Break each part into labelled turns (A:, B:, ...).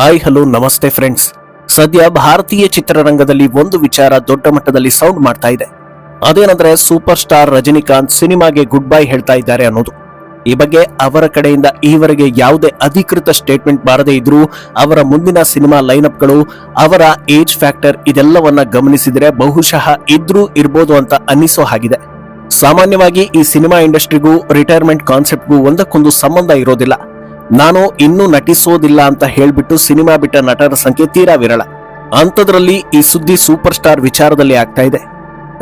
A: Hi, hello, ನಮಸ್ತೆ friends ಸದ್ಯ ಭಾರತೀಯ ಚಿತ್ರರಂಗದಲ್ಲಿ ಒಂದು ವಿಚಾರ ದೊಡ್ಡ ಮಟ್ಟದಲ್ಲಿ ಸೌಂಡ್ ಮಾಡ್ತಾ ಇದೆ. ಅದೇನಂದ್ರೆ ಸೂಪರ್ ಸ್ಟಾರ್ ರಜನಿಕಾಂತ್ ಸಿನಿಮಾಗೆ ಗುಡ್ ಬೈ ಹೇಳ್ತಾ ಇದ್ದಾರೆ ಅನ್ನೋದು. ಈ ಬಗ್ಗೆ ಅವರ ಕಡೆಯಿಂದ ಈವರೆಗೆ ಯಾವುದೇ ಅಧಿಕೃತ ಸ್ಟೇಟ್ಮೆಂಟ್ ಬಾರದೇ ಇದ್ರೂ ಅವರ ಮುಂದಿನ ಸಿನಿಮಾ ಲೈನಪ್ಗಳು ಅವರ ಏಜ್ ಫ್ಯಾಕ್ಟರ್ ಇದೆಲ್ಲವನ್ನ ಗಮನಿಸಿದರೆ ಬಹುಶಃ ಇದ್ರೂ ಇರ್ಬೋದು ಅಂತ ಅನ್ನಿಸೋ ಹಾಗಿದೆ. ಸಾಮಾನ್ಯವಾಗಿ ಈ ಸಿನಿಮಾ ಇಂಡಸ್ಟ್ರಿಗೂ ರಿಟೈರ್ಮೆಂಟ್ ಕಾನ್ಸೆಪ್ಟ್ಗೂ ಒಂದಕ್ಕೊಂದು ಸಂಬಂಧ ಇರೋದಿಲ್ಲ. ನಾನು ಇನ್ನೂ ನಟಿಸೋದಿಲ್ಲ ಅಂತ ಹೇಳ್ಬಿಟ್ಟು ಸಿನಿಮಾ ಬಿಟ್ಟ ನಟರ ಸಂಖ್ಯೆ ತೀರಾ ವಿರಳ. ಅಂಥದ್ರಲ್ಲಿ ಈ ಸುದ್ದಿ ಸೂಪರ್ ಸ್ಟಾರ್ ವಿಚಾರದಲ್ಲಿ ಆಗ್ತಾ ಇದೆ.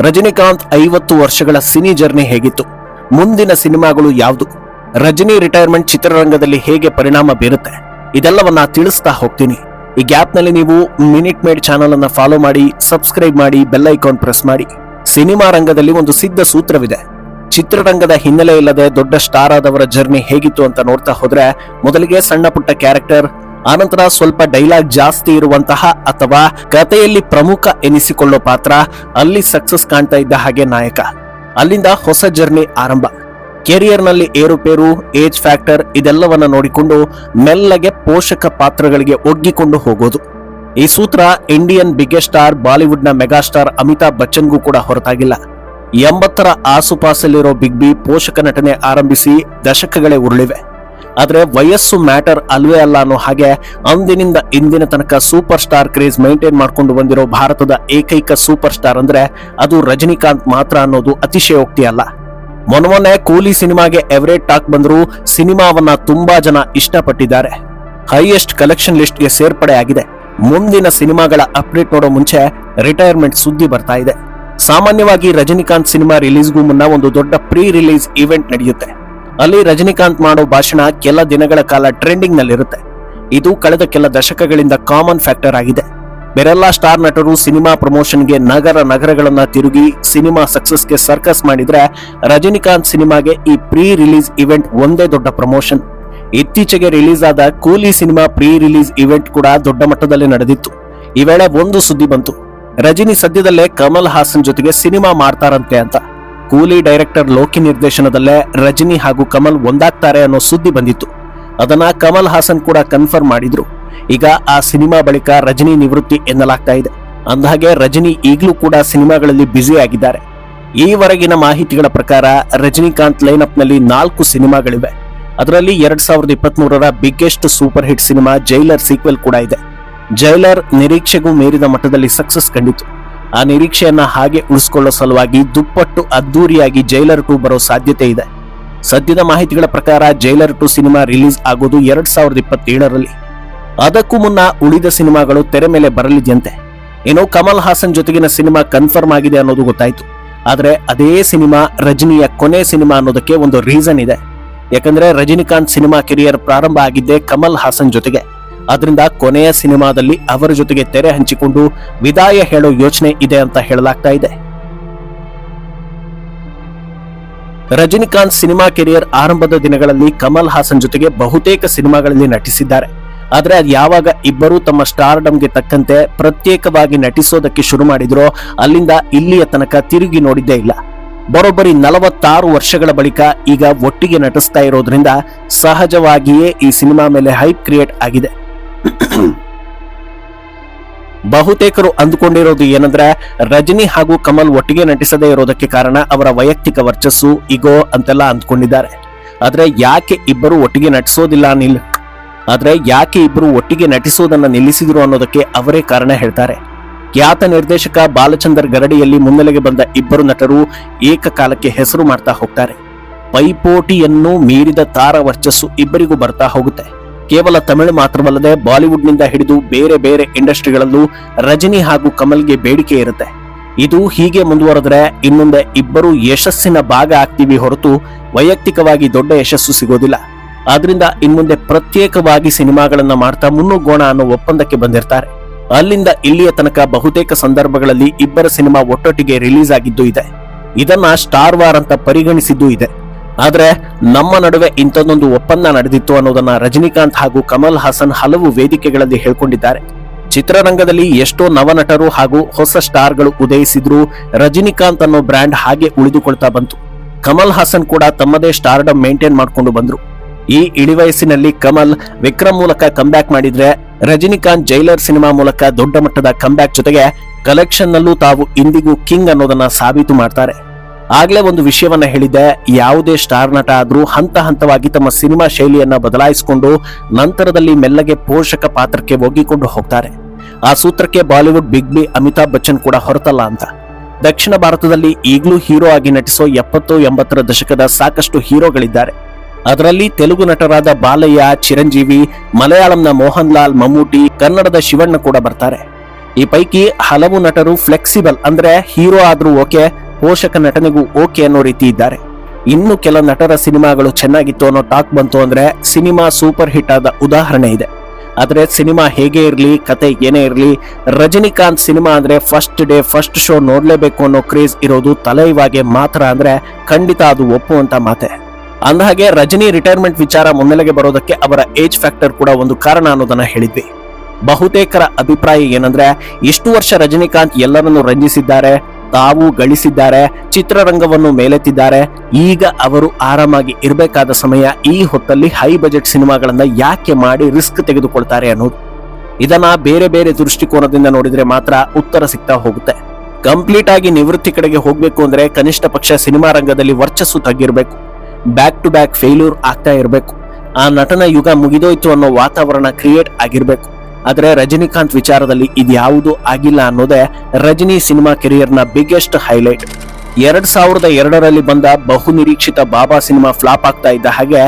A: ರಜನಿಕಾಂತ್ ಐವತ್ತು ವರ್ಷಗಳ ಸಿನಿ ಜರ್ನಿ ಹೇಗಿತ್ತು? ಮುಂದಿನ ಸಿನಿಮಾಗಳು ಯಾವುದು? ರಜನಿ ರಿಟೈರ್ಮೆಂಟ್ ಚಿತ್ರರಂಗದಲ್ಲಿ ಹೇಗೆ ಪರಿಣಾಮ ಬೀರುತ್ತೆ? ಇದೆಲ್ಲವನ್ನ ತಿಳಿಸ್ತಾ ಹೋಗ್ತೀನಿ. ಈ ಗ್ಯಾಪ್ನಲ್ಲಿ ನೀವು ಮಿನಿಟ್ ಮೇಡ್ ಚಾನಲ್ ಅನ್ನ ಫಾಲೋ ಮಾಡಿ, ಸಬ್ಸ್ಕ್ರೈಬ್ ಮಾಡಿ, ಬೆಲ್ ಐಕಾನ್ ಪ್ರೆಸ್ ಮಾಡಿ. ಸಿನಿಮಾ ರಂಗದಲ್ಲಿ ಒಂದು ಸಿದ್ಧ ಸೂತ್ರವಿದೆ. ಚಿತ್ರರಂಗದ ಹಿನ್ನೆಲೆ ಇಲ್ಲದೆ ದೊಡ್ಡ ಸ್ಟಾರ್ ಆದವರ ಜರ್ನಿ ಹೇಗಿತ್ತು ಅಂತ ನೋಡ್ತಾ ಹೋದ್ರೆ, ಮೊದಲಿಗೆ ಸಣ್ಣ ಪುಟ್ಟ ಕ್ಯಾರೆಕ್ಟರ್, ಆನಂತರ ಸ್ವಲ್ಪ ಡೈಲಾಗ್ ಜಾಸ್ತಿ ಇರುವಂತಹ ಅಥವಾ ಕಥೆಯಲ್ಲಿ ಪ್ರಮುಖ ಎನಿಸಿಕೊಳ್ಳೋ ಪಾತ್ರ, ಅಲ್ಲಿ ಸಕ್ಸಸ್ ಕಾಣ್ತಾ ಇದ್ದ ಹಾಗೆ ನಾಯಕ. ಅಲ್ಲಿಂದ ಹೊಸ ಜರ್ನಿ ಆರಂಭ. ಕೆರಿಯರ್ನಲ್ಲಿ ಏರುಪೇರು, ಏಜ್ ಫ್ಯಾಕ್ಟರ್ ಇದೆಲ್ಲವನ್ನ ನೋಡಿಕೊಂಡು ಮೆಲ್ಲಗೆ ಪೋಷಕ ಪಾತ್ರಗಳಿಗೆ ಒಗ್ಗಿಕೊಂಡು ಹೋಗೋದು. ಈ ಸೂತ್ರ ಇಂಡಿಯನ್ ಬಿಗ್ಗೆಸ್ಟ್ ಸ್ಟಾರ್ ಬಾಲಿವುಡ್ನ ಮೆಗಾ ಸ್ಟಾರ್ ಅಮಿತಾಬ್ ಬಚ್ಚನ್ಗೂ ಕೂಡ ಹೊರತಾಗಿಲ್ಲ. ಎಂಬತ್ತರ ಆಸುಪಾಸಲ್ಲಿರೋ ಬಿಗ್ ಬಿ ಪೋಷಕ ನಟನೆ ಆರಂಭಿಸಿ ದಶಕಗಳೇ ಉರುಳಿವೆ. ಆದರೆ ವಯಸ್ಸು ಮ್ಯಾಟರ್ ಅಲ್ವೇ ಅಲ್ಲ ಅನ್ನೋ ಹಾಗೆ ಅಂದಿನಿಂದ ಇಂದಿನ ತನಕ ಸೂಪರ್ ಸ್ಟಾರ್ ಕ್ರೇಜ್ ಮೈಂಟೈನ್ ಮಾಡ್ಕೊಂಡು ಬಂದಿರೋ ಭಾರತದ ಏಕೈಕ ಸೂಪರ್ ಸ್ಟಾರ್ ಅಂದ್ರೆ ಅದು ರಜನಿಕಾಂತ್ ಮಾತ್ರ ಅನ್ನೋದು ಅತಿಶಯೋಕ್ತಿ ಅಲ್ಲ. ಮೊನ್ನೆ ಕೂಲಿ ಸಿನಿಮಾಗೆ ಎವರೇಟ್ ಟಾಕ್ ಬಂದರೂ ಸಿನಿಮಾವನ್ನ ತುಂಬಾ ಜನ ಇಷ್ಟಪಟ್ಟಿದ್ದಾರೆ. ಹೈಯೆಸ್ಟ್ ಕಲೆಕ್ಷನ್ ಲಿಸ್ಟ್ಗೆ ಸೇರ್ಪಡೆ ಆಗಿದೆ ಮುಂದಿನ ಸಿನಿಮಾಗಳ ಅಪ್ಡೇಟ್ ನೋಡೋ ಮುಂಚೆ ರಿಟೈರ್ಮೆಂಟ್ ಸುದ್ದಿ ಬರ್ತಾ ಇದೆ. ಸಾಮಾನ್ಯವಾಗಿ ರಜನಿಕಾಂತ್ ಸಿನಿಮಾ ರಿಲೀಸ್ಗೂ ಮುನ್ನ ಒಂದು ದೊಡ್ಡ ಪ್ರೀ ರಿಲೀಸ್ ಇವೆಂಟ್ ನಡೆಯುತ್ತೆ. ಅಲ್ಲಿ ರಜನಿಕಾಂತ್ ಮಾಡೋ ಭಾಷಣ ಕೆಲ ದಿನಗಳ ಕಾಲ ಟ್ರೆಂಡಿಂಗ್ ನಲ್ಲಿರುತ್ತೆ ಇದು ಕಳೆದ ಕೆಲ ದಶಕಗಳಿಂದ ಕಾಮನ್ ಫ್ಯಾಕ್ಟರ್ ಆಗಿದೆ. ಬೇರೆಲ್ಲ ಸ್ಟಾರ್ ನಟರು ಸಿನಿಮಾ ಪ್ರಮೋಷನ್ಗೆ ನಗರ ನಗರಗಳನ್ನ ತಿರುಗಿ ಸಿನಿಮಾ ಸಕ್ಸಸ್ಗೆ ಸರ್ಕಸ್ ಮಾಡಿದ್ರೆ ರಜನಿಕಾಂತ್ ಸಿನಿಮಾಗೆ ಈ ಪ್ರೀ ರಿಲೀಸ್ ಇವೆಂಟ್ ಒಂದೇ ದೊಡ್ಡ ಪ್ರಮೋಷನ್. ಇತ್ತೀಚೆಗೆ ರಿಲೀಸ್ ಆದ ಕೂಲಿ ಸಿನಿಮಾ ಪ್ರೀ ರಿಲೀಸ್ ಇವೆಂಟ್ ಕೂಡ ದೊಡ್ಡ ಮಟ್ಟದಲ್ಲಿ ನಡೆದಿತ್ತು. ಈ ವೇಳೆ ಒಂದು ಸುದ್ದಿ ಬಂತು. ರಜನಿ ಸದ್ಯದಲ್ಲೇ ಕಮಲ್ ಹಾಸನ್ ಜೊತೆಗೆ ಸಿನಿಮಾ ಮಾಡ್ತಾರಂತೆ ಅಂತ. ಕೂಲಿ ಡೈರೆಕ್ಟರ್ ಲೋಕಿ ನಿರ್ದೇಶನದಲ್ಲೇ ರಜನಿ ಹಾಗೂ ಕಮಲ್ ಒಂದಾಗ್ತಾರೆ ಅನ್ನೋ ಸುದ್ದಿ ಬಂದಿತ್ತು. ಅದನ್ನ ಕಮಲ್ ಹಾಸನ್ ಕೂಡ ಕನ್ಫರ್ಮ್ ಮಾಡಿದ್ರು. ಈಗ ಆ ಸಿನಿಮಾ ಬಳಿಕ ರಜನಿ ನಿವೃತ್ತಿ ಎನ್ನಲಾಗ್ತಾ ಇದೆ. ಅಂದಹಾಗೆ ರಜನಿ ಈಗಲೂ ಕೂಡ ಸಿನಿಮಾಗಳಲ್ಲಿ ಬ್ಯುಸಿ ಆಗಿದ್ದಾರೆ. ಈವರೆಗಿನ ಮಾಹಿತಿಗಳ ಪ್ರಕಾರ ರಜನಿಕಾಂತ್ ಲೈನ್ಅಪ್ನಲ್ಲಿ ನಾಲ್ಕು ಸಿನಿಮಾಗಳಿವೆ. ಅದರಲ್ಲಿ ಎರಡ್ ಸಾವಿರದ ಇಪ್ಪತ್ತ್ ಮೂರರ biggest super hit cinema Jailer sequel ಕೂಡ ಇದೆ. ಜೈಲರ್ ನಿರೀಕ್ಷೆಗೂ ಮೀರಿದ ಮಟ್ಟದಲ್ಲಿ ಸಕ್ಸಸ್ ಕಂಡಿತು. ಆ ನಿರೀಕ್ಷೆಯನ್ನ ಹಾಗೆ ಉಳಿಸಿಕೊಳ್ಳೋ ಸಲುವಾಗಿ ದುಪ್ಪಟ್ಟು ಅದ್ದೂರಿಯಾಗಿ ಜೈಲರ್ ಟು ಬರೋ ಸಾಧ್ಯತೆ ಇದೆ. ಸದ್ಯದ ಮಾಹಿತಿಗಳ ಪ್ರಕಾರ ಜೈಲರ್ ಟು ಸಿನಿಮಾ ರಿಲೀಸ್ ಆಗೋದು ಎರಡ್ ಸಾವಿರದ ಇಪ್ಪತ್ತೇಳರಲ್ಲಿ. ಅದಕ್ಕೂ ಮುನ್ನ ಉಳಿದ ಸಿನಿಮಾಗಳು ತೆರೆ ಮೇಲೆ ಬರಲಿದೆಯಂತೆ. ಏನೋ ಕಮಲ್ ಹಾಸನ್ ಜೊತೆಗಿನ ಸಿನಿಮಾ ಕನ್ಫರ್ಮ್ ಆಗಿದೆ ಅನ್ನೋದು ಗೊತ್ತಾಯ್ತು. ಆದರೆ ಅದೇ ಸಿನಿಮಾ ರಜನಿಯ ಕೊನೆ ಸಿನಿಮಾ ಅನ್ನೋದಕ್ಕೆ ಒಂದು ರೀಸನ್ ಇದೆ. ಯಾಕಂದ್ರೆ ರಜನಿಕಾಂತ್ ಸಿನಿಮಾ ಕೆರಿಯರ್ ಪ್ರಾರಂಭ ಆಗಿದ್ದೆ ಕಮಲ್ ಹಾಸನ್ ಜೊತೆಗೆ. ಅದರಿಂದ ಕೊನೆಯ ಸಿನಿಮಾದಲ್ಲಿ ಅವರ ಜೊತೆಗೆ ತೆರೆ ಹಂಚಿಕೊಂಡು ವಿದಾಯ ಹೇಳೋ ಯೋಚನೆ ಇದೆ ಅಂತ ಹೇಳಲಾಗ್ತಾ ಇದೆ. ರಜನಿಕಾಂತ್ ಸಿನಿಮಾ ಕೆರಿಯರ್ ಆರಂಭದ ದಿನಗಳಲ್ಲಿ ಕಮಲ್ ಹಾಸನ್ ಜೊತೆಗೆ ಬಹುತೇಕ ಸಿನಿಮಾಗಳಲ್ಲಿ ನಟಿಸಿದ್ದಾರೆ. ಆದರೆ ಅದು ಯಾವಾಗ ಇಬ್ಬರೂ ತಮ್ಮ ಸ್ಟಾರ್ಡಮ್ಗೆ ತಕ್ಕಂತೆ ಪ್ರತ್ಯೇಕವಾಗಿ ನಟಿಸೋದಕ್ಕೆ ಶುರು ಮಾಡಿದ್ರೋ ಅಲ್ಲಿಂದ ಇಲ್ಲಿಯ ತನಕ ತಿರುಗಿ ನೋಡಿದ್ದೇ ಇಲ್ಲ. ಬರೋಬ್ಬರಿ ನಲವತ್ತಾರು ವರ್ಷಗಳ ಬಳಿಕ ಈಗ ಒಟ್ಟಿಗೆ ನಟಿಸ್ತಾ ಇರೋದ್ರಿಂದ ಸಹಜವಾಗಿಯೇ ಈ ಸಿನಿಮಾ ಮೇಲೆ ಹೈಪ್ ಕ್ರಿಯೇಟ್ ಆಗಿದೆ. ಬಹುತೇಕರು ಅಂದುಕೊಂಡಿರೋದು ಏನಂದ್ರೆ, ರಜನಿ ಹಾಗೂ ಕಮಲ್ ಒಟ್ಟಿಗೆ ನಟಿಸದೇ ಇರೋದಕ್ಕೆ ಕಾರಣ ಅವರ ವೈಯಕ್ತಿಕ ವರ್ಚಸ್ಸು, ಇಗೋ ಅಂತೆಲ್ಲ ಅಂದ್ಕೊಂಡಿದ್ದಾರೆ. ಆದ್ರೆ ಯಾಕೆ ಇಬ್ಬರು ಒಟ್ಟಿಗೆ ನಟಿಸೋದಿಲ್ಲ ನಿಲ್, ಆದ್ರೆ ಯಾಕೆ ಇಬ್ಬರು ಒಟ್ಟಿಗೆ ನಟಿಸೋದನ್ನ ನಿಲ್ಲಿಸಿದ್ರು ಅನ್ನೋದಕ್ಕೆ ಅವರೇ ಕಾರಣ ಹೇಳ್ತಾರೆ. ಖ್ಯಾತ ನಿರ್ದೇಶಕ ಬಾಲಚಂದರ್ ಗರಡಿಯಲ್ಲಿ ಮುನ್ನೆಲೆಗೆ ಬಂದ ಇಬ್ಬರು ನಟರು ಏಕಕಾಲಕ್ಕೆ ಹೆಸರು ಮಾಡ್ತಾ ಹೋಗ್ತಾರೆ. ಪೈಪೋಟಿಯನ್ನು ಮೀರಿದ ತಾರ ವರ್ಚಸ್ಸು ಇಬ್ಬರಿಗೂ ಬರ್ತಾ ಹೋಗುತ್ತೆ. ಕೇವಲ ತಮಿಳು ಮಾತ್ರವಲ್ಲದೆ ಬಾಲಿವುಡ್ನಿಂದ ಹಿಡಿದು ಬೇರೆ ಬೇರೆ ಇಂಡಸ್ಟ್ರಿಗಳಲ್ಲೂ ರಜನಿ ಹಾಗೂ ಕಮಲ್ಗೆ ಬೇಡಿಕೆ ಇರುತ್ತೆ. ಇದು ಹೀಗೆ ಮುಂದುವರೆದ್ರೆ ಇನ್ನೊಂದೆ ಇಬ್ಬರು ಯಶಸ್ಸಿನ ಭಾಗ ಆಗ್ತೀವಿ ಹೊರತು ವೈಯಕ್ತಿಕವಾಗಿ ದೊಡ್ಡ ಯಶಸ್ಸು ಸಿಗೋದಿಲ್ಲ. ಆದ್ರಿಂದ ಇನ್ಮುಂದೆ ಪ್ರತ್ಯೇಕವಾಗಿ ಸಿನಿಮಾಗಳನ್ನ ಮಾಡ್ತಾ ಮುನ್ನುಗ್ಗೋಣ ಅನ್ನೋ ಒಪ್ಪಂದಕ್ಕೆ ಬಂದಿರ್ತಾರೆ. ಅಲ್ಲಿಂದ ಇಲ್ಲಿಯ ತನಕ ಬಹುತೇಕ ಸಂದರ್ಭಗಳಲ್ಲಿ ಇಬ್ಬರ ಸಿನಿಮಾ ಒಟ್ಟೊಟ್ಟಿಗೆ ರಿಲೀಸ್ ಆಗಿದ್ದು ಇದೆ. ಇದನ್ನ ಸ್ಟಾರ್ ವಾರ್ ಅಂತ ಪರಿಗಣಿಸಿದ್ದು ಇದೆ. ಆದ್ರೆ ನಮ್ಮ ನಡುವೆ ಇಂಥದ್ದೊಂದು ಒಪ್ಪಂದ ನಡೆದಿತ್ತು ಅನ್ನೋದನ್ನ ರಜನಿಕಾಂತ್ ಹಾಗೂ ಕಮಲ್ ಹಾಸನ್ ಹಲವು ವೇದಿಕೆಗಳಲ್ಲಿ ಹೇಳ್ಕೊಂಡಿದ್ದಾರೆ. ಚಿತ್ರರಂಗದಲ್ಲಿ ಎಷ್ಟೋ ನವನಟರು ಹಾಗೂ ಹೊಸ ಸ್ಟಾರ್ಗಳು ಉದಯಿಸಿದ್ರು ರಜನಿಕಾಂತ್ ಅನ್ನೋ ಬ್ರ್ಯಾಂಡ್ ಹಾಗೆ ಉಳಿದುಕೊಳ್ತಾ ಬಂತು. ಕಮಲ್ ಹಾಸನ್ ಕೂಡ ತಮ್ಮದೇ ಸ್ಟಾರ್ಡಮ್ ಮೇಂಟೈನ್ ಮಾಡ್ಕೊಂಡು ಬಂದ್ರು. ಈ ಇಳಿವಯಸ್ಸಿನಲ್ಲಿ ಕಮಲ್ ವಿಕ್ರಮ್ ಮೂಲಕ ಕಂಬ್ಯಾಕ್ ಮಾಡಿದ್ರೆ ರಜನಿಕಾಂತ್ ಜೈಲರ್ ಸಿನಿಮಾ ಮೂಲಕ ದೊಡ್ಡ ಮಟ್ಟದ ಕಂಬ್ಯಾಕ್ ಜೊತೆಗೆ ಕಲೆಕ್ಷನ್ ನಲ್ಲೂ ತಾವು ಇಂದಿಗೂ ಕಿಂಗ್ ಅನ್ನೋದನ್ನ ಸಾಬೀತು ಮಾಡ್ತಾರೆ. ಆಗ್ಲೇ ಒಂದು ವಿಷಯವನ್ನ ಹೇಳಿದೆ ಯಾವುದೇ ಸ್ಟಾರ್ ನಟ ಆದ್ರೂ ಹಂತ ಹಂತವಾಗಿ ತಮ್ಮ ಸಿನಿಮಾ ಶೈಲಿಯನ್ನ ಬದಲಾಯಿಸಿಕೊಂಡು ನಂತರದಲ್ಲಿ ಮೆಲ್ಲಗೆ ಪೋಷಕ ಪಾತ್ರಕ್ಕೆ ಒಗ್ಗಿಕೊಂಡು ಹೋಗ್ತಾರೆ. ಆ ಸೂತ್ರಕ್ಕೆ ಬಾಲಿವುಡ್ ಬಿಗ್ ಬಿ ಅಮಿತಾಬ್ ಬಚ್ಚನ್ ಕೂಡ ಹೊರತಲ್ಲ ಅಂತ. ದಕ್ಷಿಣ ಭಾರತದಲ್ಲಿ ಈಗಲೂ ಹೀರೋ ಆಗಿ ನಟಿಸೋ ಎಪ್ಪತ್ತು ಎಂಬತ್ತರ ದಶಕದ ಸಾಕಷ್ಟು ಹೀರೋಗಳಿದ್ದಾರೆ. ಅದರಲ್ಲಿ ತೆಲುಗು ನಟರಾದ ಬಾಲಯ್ಯ, ಚಿರಂಜೀವಿ, ಮಲಯಾಳಂನ ಮೋಹನ್ ಲಾಲ್ ಮಮ್ಮೂಟಿ, ಕನ್ನಡದ ಶಿವಣ್ಣ ಕೂಡ ಬರ್ತಾರೆ. ಈ ಪೈಕಿ ಹಲವು ನಟರು ಫ್ಲೆಕ್ಸಿಬಲ್ ಅಂದ್ರೆ ಹೀರೋ ಆದ್ರೂ ಓಕೆ ಪೋಷಕ ನಟನೆಗೂ ಓಕೆ ಅನ್ನೋ ರೀತಿ ಇದ್ದಾರೆ. ಇನ್ನು ಕೆಲ ನಟರ ಸಿನಿಮಾಗಳು ಚೆನ್ನಾಗಿತ್ತು ಅನ್ನೋ ಟಾಕ್ ಬಂತು ಅಂದ್ರೆ ಸಿನಿಮಾ ಸೂಪರ್ ಹಿಟ್ ಆದ ಉದಾಹರಣೆ ಇದೆ. ಆದರೆ ಸಿನಿಮಾ ಹೇಗೆ ಇರಲಿ, ಕತೆ ಏನೇ ಇರಲಿ, ರಜನಿಕಾಂತ್ ಸಿನಿಮಾ ಅಂದ್ರೆ ಫಸ್ಟ್ ಡೇ ಫಸ್ಟ್ ಶೋ ನೋಡಲೇಬೇಕು ಅನ್ನೋ ಕ್ರೇಜ್ ಇರೋದು ತಲೈವಾಗೆ ಮಾತ್ರ ಅಂದ್ರೆ ಖಂಡಿತ ಅದು ಒಪ್ಪುವಂತ ಮಾತೆ. ಅಂದಹಾಗೆ ರಜನಿ ರಿಟೈರ್ಮೆಂಟ್ ವಿಚಾರ ಮುನ್ನೆಲೆಗೆ ಬರೋದಕ್ಕೆ ಅವರ ಏಜ್ ಫ್ಯಾಕ್ಟರ್ ಕೂಡ ಒಂದು ಕಾರಣ ಅನ್ನೋದನ್ನ ಹೇಳಿದ್ವಿ. ಬಹುತೇಕರ ಅಭಿಪ್ರಾಯ ಏನಂದ್ರೆ ಇಷ್ಟು ವರ್ಷ ರಜನಿಕಾಂತ್ ಎಲ್ಲರನ್ನು ರಂಜಿಸಿದ್ದಾರೆ? ತಾವು ಗಳಿಸಿದ್ದಾರೆ, ಚಿತ್ರರಂಗವನ್ನು ಮೇಲೆತ್ತಿದ್ದಾರೆ. ಈಗ ಅವರು ಆರಾಮಾಗಿ ಇರಬೇಕಾದ ಸಮಯ ಈ ಹೊತ್ತಲ್ಲಿ ಹೈ ಬಜೆಟ್ ಸಿನಿಮಾಗಳನ್ನ ಯಾಕೆ ಮಾಡಿ ರಿಸ್ಕ್ ತೆಗೆದುಕೊಳ್ತಾರೆ ಅನ್ನೋದು. ಇದನ್ನ ಬೇರೆ ಬೇರೆ ದೃಷ್ಟಿಕೋನದಿಂದ ನೋಡಿದ್ರೆ ಮಾತ್ರ ಉತ್ತರ ಸಿಗ್ತಾ ಹೋಗುತ್ತೆ. ಕಂಪ್ಲೀಟ್ ಆಗಿ ನಿವೃತ್ತಿ ಕಡೆಗೆ ಹೋಗ್ಬೇಕು ಅಂದ್ರೆ ಕನಿಷ್ಠ ಪಕ್ಷ ಸಿನಿಮಾ ರಂಗದಲ್ಲಿ ವರ್ಚಸ್ಸು ತಗ್ಗಿರ್ಬೇಕು. ಬ್ಯಾಕ್ ಟು ಬ್ಯಾಕ್ ಫೇಲ್ಯೂರ್ ಆಗ್ತಾ ಇರಬೇಕು. ಆ ನಟನ ಯುಗ ಮುಗಿದೋಯ್ತು ಅನ್ನೋ ವಾತಾವರಣ ಕ್ರಿಯೇಟ್ ಆಗಿರ್ಬೇಕು. ಆದ್ರೆ ರಜನಿಕಾಂತ್ ವಿಚಾರದಲ್ಲಿ ಇದ್ಯಾವುದೂ ಆಗಿಲ್ಲ ಅನ್ನೋದೇ ರಜನಿ ಸಿನಿಮಾ ಕೆರಿಯರ್ನ ಬಿಗ್ಗೆಸ್ಟ್ ಹೈಲೈಟ್ ಎರಡ್ ಸಾವಿರದ ಎರಡರಲ್ಲಿ ಬಂದ ಬಹು ನಿರೀಕ್ಷಿತ ಬಾಬಾ ಸಿನಿಮಾ ಫ್ಲಾಪ್ ಆಗ್ತಾ ಇದ್ದ ಹಾಗೆ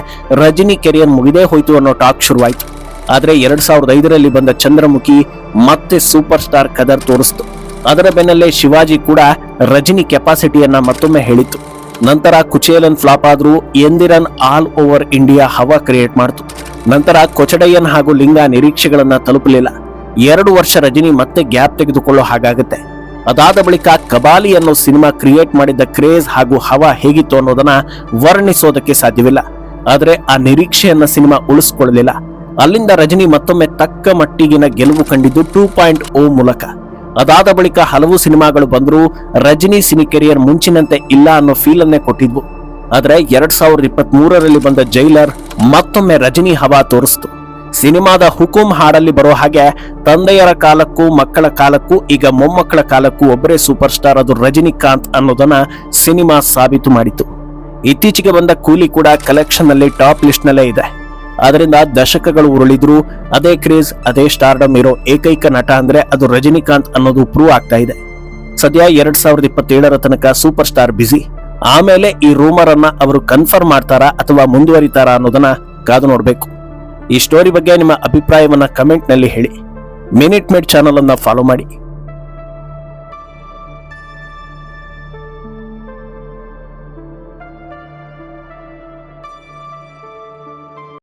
A: ರಜನಿ ಕೆರಿಯರ್ ಮುಗಿದೇ ಹೋಯ್ತು ಅನ್ನೋ ಟಾಕ್ ಶುರುವಾಯ್ತು. ಆದರೆ ಎರಡ್ ಸಾವಿರದ ಐದರಲ್ಲಿ ಬಂದ ಚಂದ್ರಮುಖಿ ಮತ್ತೆ ಸೂಪರ್ ಸ್ಟಾರ್ ಕದರ್ ತೋರಿಸ್ತು. ಅದರ ಬೆನ್ನಲ್ಲೇ ಶಿವಾಜಿ ಕೂಡ ರಜನಿ ಕೆಪಾಸಿಟಿಯನ್ನ ಮತ್ತೊಮ್ಮೆ ಹೇಳಿತ್ತು. ನಂತರ ಕುಚೇಲನ್ ಫ್ಲಾಪ್ ಆದ್ರೂ ಎಂದಿರನ್ ಆಲ್ ಓವರ್ ಇಂಡಿಯಾ ಹವಾ ಕ್ರಿಯೇಟ್ ಮಾಡ್ತು. ನಂತರ ಕೊಚಡಯ್ಯನ್ ಹಾಗೂ ಲಿಂಗ ನಿರೀಕ್ಷೆಗಳನ್ನ ತಲುಪಲಿಲ್ಲ. ಎರಡು ವರ್ಷ ರಜನಿ ಮತ್ತೆ ಗ್ಯಾಪ್ ತೆಗೆದುಕೊಳ್ಳೋ ಹಾಗಾಗುತ್ತೆ. ಅದಾದ ಬಳಿಕ ಕಬಾಲಿ ಅನ್ನೋ ಸಿನಿಮಾ ಕ್ರಿಯೇಟ್ ಮಾಡಿದ್ದ ಕ್ರೇಜ್ ಹಾಗೂ ಹವಾ ಹೇಗಿತ್ತು ಅನ್ನೋದನ್ನ ವರ್ಣಿಸೋದಕ್ಕೆ ಸಾಧ್ಯವಿಲ್ಲ. ಆದ್ರೆ ಆ ನಿರೀಕ್ಷೆಯನ್ನ ಸಿನಿಮಾ ಉಳಿಸ್ಕೊಳ್ಳಲಿಲ್ಲ. ಅಲ್ಲಿಂದ ರಜನಿ ಮತ್ತೊಮ್ಮೆ ತಕ್ಕ ಮಟ್ಟಿಗಿನ ಗೆಲುವು ಕಂಡಿದ್ದು ಟೂ ಪಾಯಿಂಟ್ ಓ ಮೂಲಕ. ಅದಾದ ಬಳಿಕ ಹಲವು ಸಿನಿಮಾಗಳು ಬಂದರೂ ರಜನಿ ಸಿನಿ ಕೆರಿಯರ್ ಮುಂಚಿನಂತೆ ಇಲ್ಲ ಅನ್ನೋ ಫೀಲನ್ನೇ ಕೊಟ್ಟಿದ್ವು. ಆದ್ರೆ ಎರಡ್ ಸಾವಿರದ ಇಪ್ಪತ್ತ್ ಮೂರರಲ್ಲಿ ಬಂದ ಜೈಲರ್ ಮತ್ತೊಮ್ಮೆ ರಜನಿ ಹವಾ ತೋರಿಸ್ತು. ಸಿನಿಮಾದ ಹುಕುಂ ಹಾಡಲ್ಲಿ ಬರೋ ಹಾಗೆ ತಂದೆಯರ ಕಾಲಕ್ಕೂ ಮಕ್ಕಳ ಕಾಲಕ್ಕೂ ಈಗ ಮೊಮ್ಮಕ್ಕಳ ಕಾಲಕ್ಕೂ ಒಬ್ಬರೇ ಸೂಪರ್ ಸ್ಟಾರ್ ಅದು ರಜನಿಕಾಂತ್ ಅನ್ನೋದನ್ನ ಸಿನಿಮಾ ಸಾಬೀತು ಮಾಡಿತು. ಇತ್ತೀಚೆಗೆ ಬಂದ ಕೂಲಿ ಕೂಡ ಕಲೆಕ್ಷನ್ನಲ್ಲಿ ಟಾಪ್ ಲಿಸ್ಟ್ ನಲ್ಲೇ ಇದೆ. ಅದರಿಂದ ದಶಕಗಳು ಉರುಳಿದ್ರು ಅದೇ ಕ್ರೇಜ್, ಅದೇ ಸ್ಟಾರ್ಡಮ್ ಇರೋ ಏಕೈಕ ನಟ ಅಂದ್ರೆ ಅದು ರಜನಿಕಾಂತ್ ಅನ್ನೋದು ಪ್ರೂವ್ ಆಗ್ತಾ ಇದೆ. ಸದ್ಯ ಎರಡ್ ಸಾವಿರದ ಇಪ್ಪತ್ತೇಳರ ತನಕ ಸೂಪರ್ ಸ್ಟಾರ್ ಬಿಸಿ ಆಮೇಲೆ ಈ ರೂಮರ್ ಅನ್ನ ಅವರು ಕನ್ಫರ್ಮ್ ಮಾಡ್ತಾರಾ ಅಥವಾ ಮುಂದುವರಿತಾರಾ ಅನ್ನೋದನ್ನ ಕಾದು ನೋಡಬೇಕು. ಈ ಸ್ಟೋರಿ ಬಗ್ಗೆ ನಿಮ್ಮ ಅಭಿಪ್ರಾಯವನ್ನ ಕಮೆಂಟ್ನಲ್ಲಿ ಹೇಳಿ. ಮಿನಿಟ್ ಮೇಡ್ ಚಾನಲ್ ಅನ್ನ ಫಾಲೋ ಮಾಡಿ.